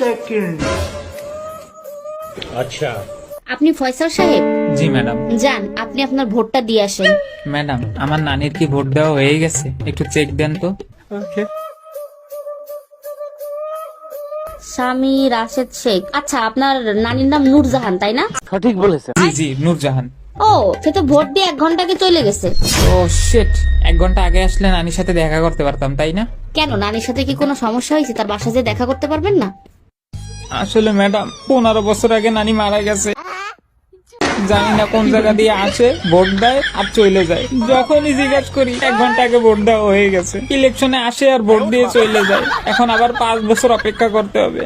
Second আপনি ফয়সাল সাহেব? জি ম্যাডাম। যান আপনি আপনার ভোটটা দিয়ে আসেন। ম্যাডাম আমার নানির কি ভোট দেওয়া হয়ে গেছে? একটু চেক দেন তো। স্বামী রাশেদ শেখ। আচ্ছা আপনার নানির নাম নূরজাহান তাই না? জি জি নূরজাহান। ও সে তো ভোট দিয়ে এক ঘন্টাকে চলে গেছে। ও শিট এক ঘণ্টা আগে আসলে নানির সাথে দেখা করতে পারতাম তাই না? কেন নানির সাথে কি কোনো সমস্যা হয়েছে? তার বাসা যে দেখা করতে পারবেন না? আসলে ম্যাডাম পনেরো বছর আগে নানি মারা গেছে। জানি না কোন জায়গা দিয়ে আসে ভোট দেয় আর চলে যায়। যখনই জিজ্ঞেস করি এক ঘণ্টা আগে ভোট দেওয়া হয়ে গেছে। ইলেকশনে আসে আর ভোট দিয়ে চলে যায়। এখন আবার পাঁচ বছর অপেক্ষা করতে হবে।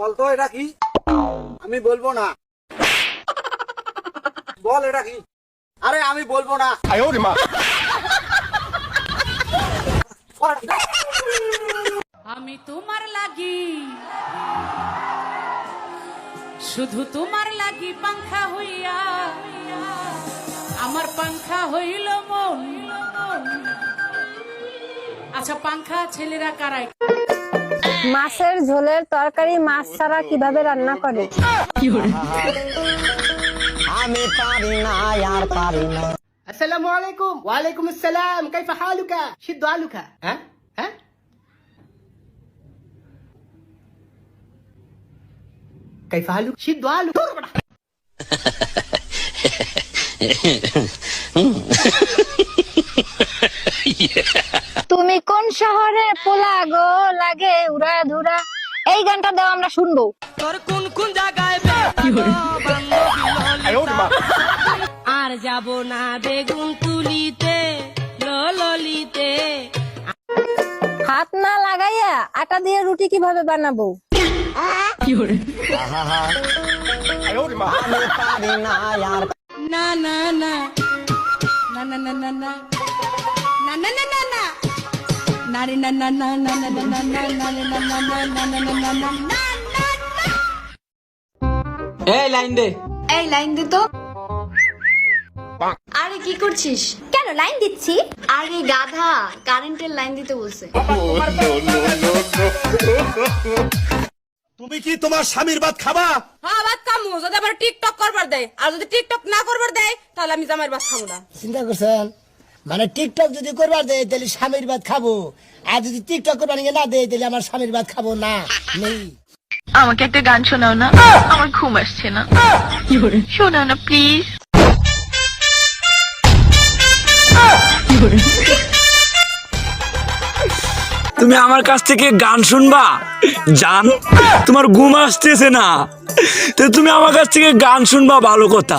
বলতো এটা কি? আমি বলব না। বল এটা কি? আরে আমি বলব না। আমি তোমার লাগি। শুধু তোমার লাগি পাংখা হইয়া। আমার পাংখা হইল মন। আচ্ছা পাংখা ছেলেরা কারাই? মাছের ঝোলের তরকারি মাছ ছাড়া কীভাবে রান্না করে? আমি পারি না আর পারি না। আসসালামু আলাইকুম ওয়ালাইকুম আসসালাম কাইফা হালুকা সিদ্ধ আলুকা হ্যাঁ হ্যাঁ কাইফা হালু সিদ্ধ আলু তুমি কোন শহরে পোলা গো? লাগে উড়া ধুরা। এই গানটা দাও আমরা শুনব। তোর কোন কোন জায়গায় যাব না বেগুন তুলিতে ললিতে হাত না লাগাইয়া আটা দিয়ে রুটি কীভাবে বানাবো না না না না না না না না না না এই লাইন দে এই লাইন দে তো আরে কি করছিস? কেন লাইন দিচ্ছি? আরে গাধা কারেন্টের লাইন দিতে বলছে। তুমি কি তোমার স্বামীর ভাত খাবা? হ্যাঁ বাদ কামু যদি আবার টিকটক করবার দেয়। আর যদি টিকটক না করবার দেয় তাহলে আমি জামাইয়ের বাদ খাব না। চিন্তা করছেন? মানে টিকটক যদি করবার দেয় তাহলে স্বামীর ভাত খাব। আর যদি টিকটক করবার না দেয় তাহলে আমার স্বামীর ভাত খাব না। নেই। আমাকে একটা গান শোনাও না। আমার ঘুম আসছে না। শোনাও না প্লিজ তুমি আমার কাছ থেকে গান শুনবা? জান, তোমার ঘুম আসতেছে না। তো তুমি আমার কাছ থেকে গান শুনবা, ভালো কথা।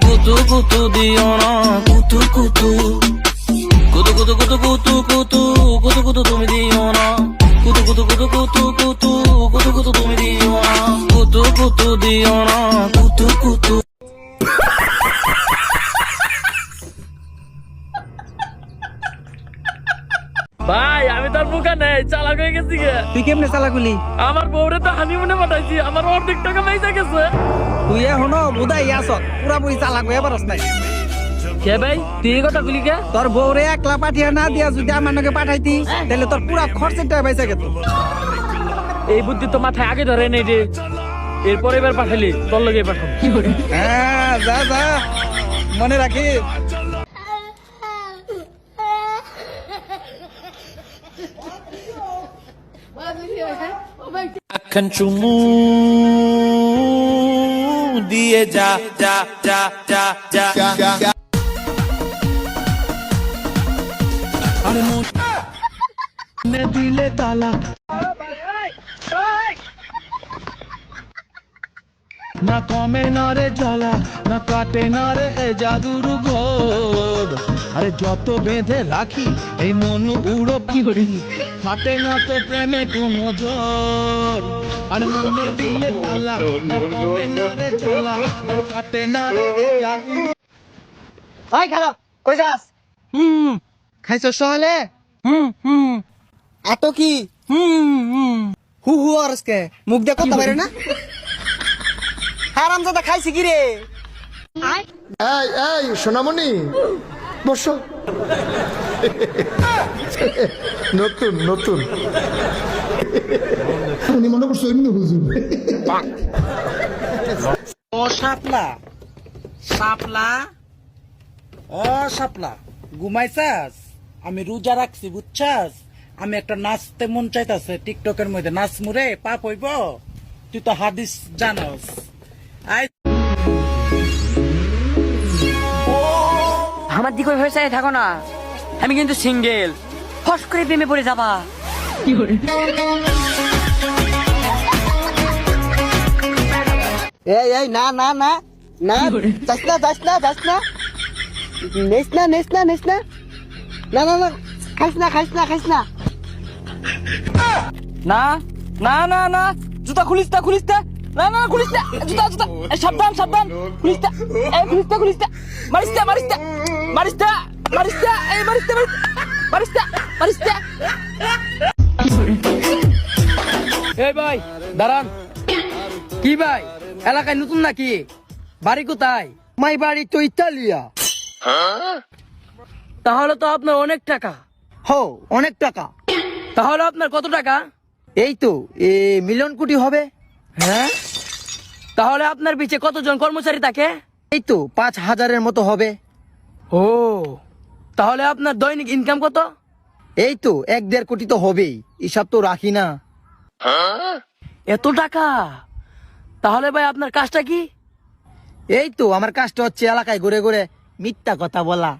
কুতু কুতু দিও না কুতু কুতু কুতু কুতু কুতু কুতু কুতু কুতু কুতু তুমি দিও না কুতু কুতু কুতু কুতু কুতু কুতু কুতু তুমি দিও না কুতু কুতু দিও না কুতু কুতু ভাই আমি তার মুখে নেই চালাক হয়ে গেছি গে তুই কেমনে চালা গুলি আমার বউরে তো হানিমুনে পাঠাইছি আমার অর্ধেক টাকা পয়সা গেছে তুই এখনও বুধাই আসত পুরা পুরি চালাক হয়ে পারস নাই কে ভাই? তুই কথা বলি কে? তোর বউরে একলা পাঠিয়ে না দিয়া যদি আমার নাকি পাঠাইতি তাহলে তোর পুরা খরচের টাকা পয়সা গেত এই বুদ্ধি তো মাথায় আগে ধরে নেই রে এরপর এবার পাঠালি তোর লগে পাঠাম। হ্যাঁ যা যা মনে রাখি এখন চুমু দিয়ে যা যা যা যা যা। দিলে তালা। না কমে না রে জ্বালা না কাটে না রে এ জাদুর ঘোর আরে যত বেঁধে রাখি এই মন উড়ো পিহরি ফাটে না তো প্রেমে কোনো জোর ওই খারাপ কই যাস? হুম। খাইছো সহলে? হুম হুম। এত কি? হুম হুম। হু হু মুখ দেখো তো না? হারাম দাদা খাইছি কি রে? এই এই সোনামণি। বসো। নতুন নতুন। উনি মনে করছ এমনি হুজুর ও শাপলা। শাপলা? ও শাপলা, ঘুমাইছাস? আমি রোজা রাখছি, বুঝছাস? আমি একটা নাচতে মন চাইতাছে টিকটকের মধ্যে। নাচ মুরে পাপ হইব? তুই তো হাদিস জানস। আমার দিকে ভরসায় থাকো না। আমি কিন্তু সিঙ্গেল ফস করে প্রেমে পড়ে যাবা। এই এই না না না না যাস না যাস না যাস না নেস না নেস না নেস না না না না খাইস না খাইস না খাইস না না না না না জুতা খুলিস না খুলিস না না না খুলিস না জুতা জুতা সাবধান সাবধান খুলিস না এই খুলিস না খুলিস না মারিস না মারিস না মারিস না মারিস না এই মারিস না মারিস না মারিস না দাঁড়ান। কি ভাই? এলাকায় নতুন নাকি? বাড়ি কোথায়? মাই বাড়ি তো ইতালিয়া। তাহলে তো আপনার অনেক টাকা। হো অনেক টাকা। তাহলে আপনার কত টাকা? এই তো এ মিলিয়ন কোটি হবে। হ্যাঁ? তাহলে আপনার পিছে কতজন কর্মচারী থাকে? এই তো পাঁচ হাজারের মতো হবে। ও তাহলে আপনার দৈনিক ইনকাম কত? এই তো এক দেড় কোটি তো হবেই। এসব তো রাখি না। এত টাকা? তাহলে ভাই আপনার কাজটা কি? এই তো আমার কাজটা হচ্ছে এলাকায় ঘুরে ঘুরে মিথ্যা কথা বলা।